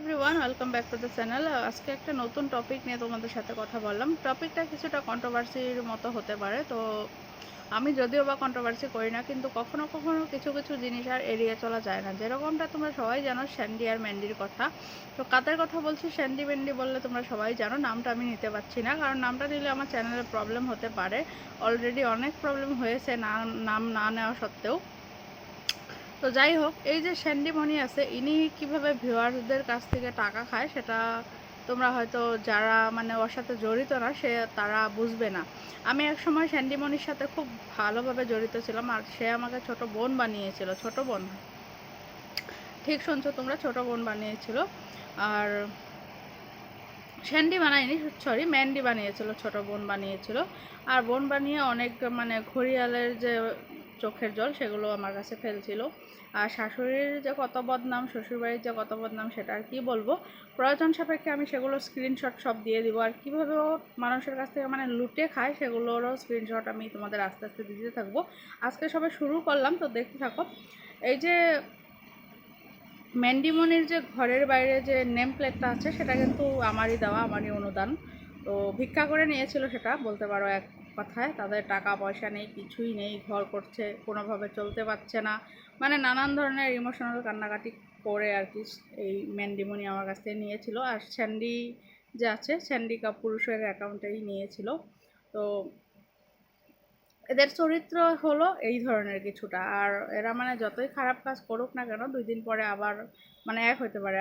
Everyone welcome back to the channel আজকে একটা নতুন টপিক নিয়ে তোমাদের সাথে কথা বললাম। টপিকটা কিছুটা কন্ট্রোভার্সির মতো হতে পারে, তো আমি যদিও বা কন্ট্রোভার্সি করি না, কিন্তু কখনো কখনো কিছু কিছু জিনিস আর এড়িয়ে চলা যায় না। যেরকমটা তোমরা সবাই জানো স্যান্ডি আর ম্যান্ডির কথা। তো কাদের কথা বলছি? স্যান্ডি ম্যান্ডি বললে তোমরা সবাই জানো, নামটা আমি নিতে পারছি না, কারণ নামটা নিলে আমার চ্যানেলে প্রবলেম হতে পারে। অলরেডি অনেক প্রবলেম হয়েছে না, নাম না নেওয়া সত্ত্বেও। তো যাই হোক, এই যে স্যান্ডিমণি আছে, ইনি কীভাবে ভিউয়ারদের কাছ থেকে টাকা খায় সেটা তোমরা হয়তো যারা মানে ওর সাথে জড়িত না, সে তারা বুঝবে না। আমি এক সময় স্যান্ডিমণির সাথে খুব ভালোভাবে জড়িত ছিলাম আর সে আমাকে ছোট বোন বানিয়েছিল, ছোট বোন। ঠিক শুনছো তোমরা, ছোট বোন বানিয়েছিল। আর স্যান্ডি বানায়নি সরি ম্যান্ডি বানিয়েছিল, ছোট বোন বানিয়েছিল। আর বোন বানিয়ে অনেক মানে ঘড়িয়ালের যে চোখের জল সেগুলো আমার কাছে ফেলছিল। আর শাশুড়ির যে কত বদনাম, শ্বশুরবাড়ির যে কত বদনাম সেটা আর কী বলব? প্রয়োজন সাপেক্ষে আমি সেগুলো স্ক্রিনশট সব দিয়ে দিব। আর কীভাবে মানুষের কাছ থেকে মানে লুটে খায় সেগুলোরও স্ক্রিনশট আমি তোমাদের আস্তে আস্তে দিতে থাকব। আজকে সবে শুরু করলাম, তো দেখতে থাকো। এই যে ম্যান্ডিমনির যে ঘরের বাইরে যে নেম প্লেটটা আছে, সেটা কিন্তু আমারই দেওয়া, আমারই অনুদান। তো ভিক্ষা করে নিয়েছিল সেটা, বলতে পারো এক কথায়, তাদের টাকা পয়সা নেই, কিছুই নেই, ঘর করছে, কোনোভাবে চলতে পারছে না। মানে নানান ধরনের ইমোশনাল কান্নাকাটি করে আর কি এই ম্যান্ডিমনি আমার কাছ থেকে নিয়েছিল। আর স্যান্ডি যে আছে, স্যান্ডি কাপুরুষের অ্যাকাউন্টেই নিয়েছিল। তো এদের চরিত্র হলো এই ধরনের কিছুটা। আর এরা মানে যতই খারাপ কাজ করুক না কেন, দুই দিন পরে আবার মানে এক হতে পারে।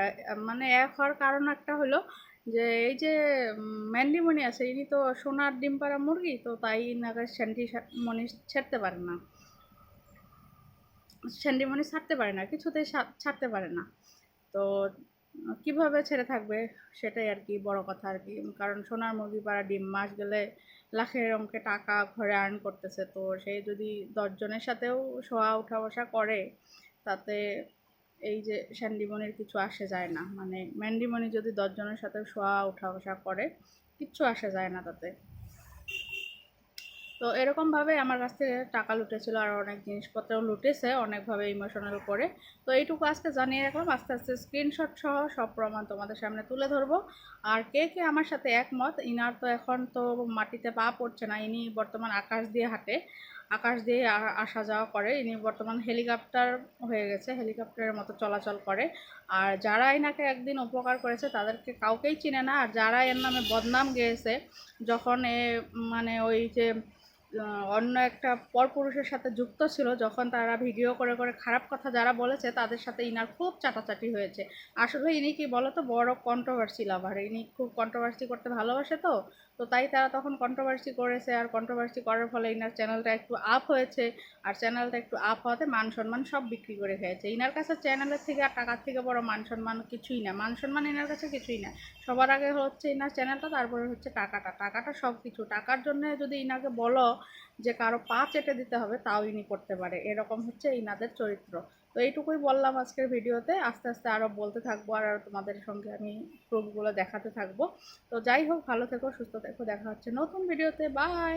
মানে এক হওয়ার কারণ একটা হলো যে এই যে ম্যান্ডিমণি আছে, ইনি তো সোনার ডিম পাড়া মুরগি, তো তাই নাকি স্যান্ডি মনি ছাড়তে পারে না। স্যান্ডিমণি ছাড়তে পারে না, কিছুতেই ছাড়তে পারে না। তো কীভাবে ছেড়ে থাকবে, সেটাই আর কি বড় কথা আর কি। কারণ সোনার মুরগি পাড়া ডিম মাস গেলে লাখের অঙ্কে টাকা ঘরে আর্ন করতেছে, তো সে যদি দশজনের সাথেও শোয়া উঠা বসা করে, তাতে এই যে স্যান্ডিমনির কিছু আসে যায় না। মানে ম্যান্ডিমনি যদি দশজনের সাথে শোয়া উঠা বসা করে, কিচ্ছু আসে যায় না তাতে। তো এরকমভাবে আমার কাছ থেকে টাকা লুটেছিল আর অনেক জিনিসপত্রও লুটেছে অনেকভাবে ইমোশনাল করে। তো এইটুকু আজকে জানিয়ে রাখলাম। আস্তে আস্তে স্ক্রিনশট সহ সব প্রমাণ তোমাদের সামনে তুলে ধরবো। আর কে কে আমার সাথে একমত, ইনার তো এখন তো মাটিতে পা পড়ছে না, ইনি বর্তমান আকাশ দিয়ে হাঁটে। আকাশ দিয়ে আসা যাওয়া করে। ইনি বর্তমান হেলিকপ্টার হয়ে গেছে, হেলিকপ্টারের মতো চলাচল করে। আর যারা এনাকে একদিন উপকার করেছে, তাদেরকে কাউকেই চিনে না। আর যারা এর নামে বদনাম গেয়েছে, যখন এ মানে ওই যে অন্য একটা পরপুরুষের সাথে যুক্ত ছিল, যখন তারা ভিডিও করে করে খারাপ কথা যারা বলেছে, তাদের সাথে ইনার খুব চাটাচাটি হয়েছে। আসলে ইনি কি বলো তো বড় কন্ট্রোভার্সি লাভার ইনি খুব কন্ট্রোভার্সি করতে ভালোবাসে তো তো তাই তারা তখন কন্ট্রোভার্সি করেছে। আর কন্ট্রোভার্সি করার ফলে ইনার চ্যানেলটা একটু আপ হয়েছে। আর চ্যানেলটা একটু আপ হওয়াতে মান সম্মান সব বিক্রি করে খেয়েছে। ইনার কাছে চ্যানেলের থেকে আর টাকার থেকে বড় মান সম্মান কিছুই না। মান সম্মান ইনার কাছে কিছুই না। সবার আগে হচ্ছে ইনার চ্যানেলটা তারপরে হচ্ছে টাকাটা। টাকাটা সব কিছু টাকার জন্য যদি ইনাকে বলো যে কারও পা চেটে দিতে হবে, তাও ইনি করতে পারে। এরকম হচ্ছে ইনাদের চরিত্র। তো এইটুকুই বললাম আজকের ভিডিওতে। আস্তে আস্তে আরও বলতে থাকব আর তোমাদের সঙ্গে আমি প্রুফগুলো দেখাতে থাকব। তো যাই হোক, ভালো থেকো, সুস্থ থেকো। দেখা হচ্ছে নতুন ভিডিওতে। বাই